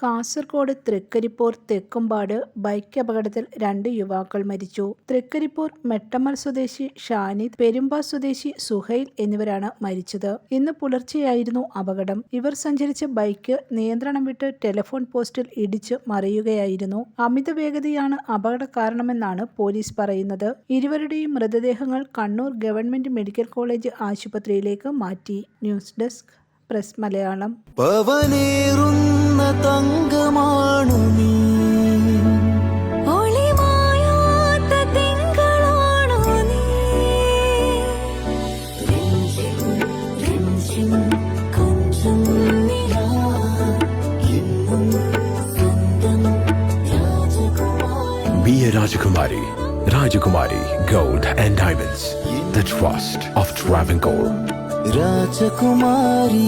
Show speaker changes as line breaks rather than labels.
Kasaragod Trikaripur Thekkumpad bike അപകടത്തിൽ രണ്ട് യുവാക്കൾ മരിച്ചു. തൃക്കരിപ്പൂർ മെട്ടമ്മൽ സ്വദേശി ഷാനിദ് പെരുമ്പ സ്വദേശി സുഹൈൽ എന്നിവരാണ് മരിച്ചത്. ഇന്ന് പുലർച്ചെയായിരുന്നു അപകടം. ഇവർ സഞ്ചരിച്ച ബൈക്ക് നിയന്ത്രണം വിട്ട് ടെലിഫോൺ പോസ്റ്റിൽ ഇടിച്ച് മറിയുകയായിരുന്നു. അമിത വേഗതയാണ് അപകട കാരണമെന്നാണ് പോലീസ് പറയുന്നത്. ഇരുവരുടെയും മൃതദേഹങ്ങൾ കണ്ണൂർ ഗവൺമെന്റ് മെഡിക്കൽ കോളേജ് ആശുപത്രിയിലേക്ക് മാറ്റി. News desk press Malayalam.
തങ്കമാണു നീ
രാജകുമാരി
Be a Rajakumari. Rajakumari Gold and Diamonds. The trust of Travancore.
രാജകുമാരി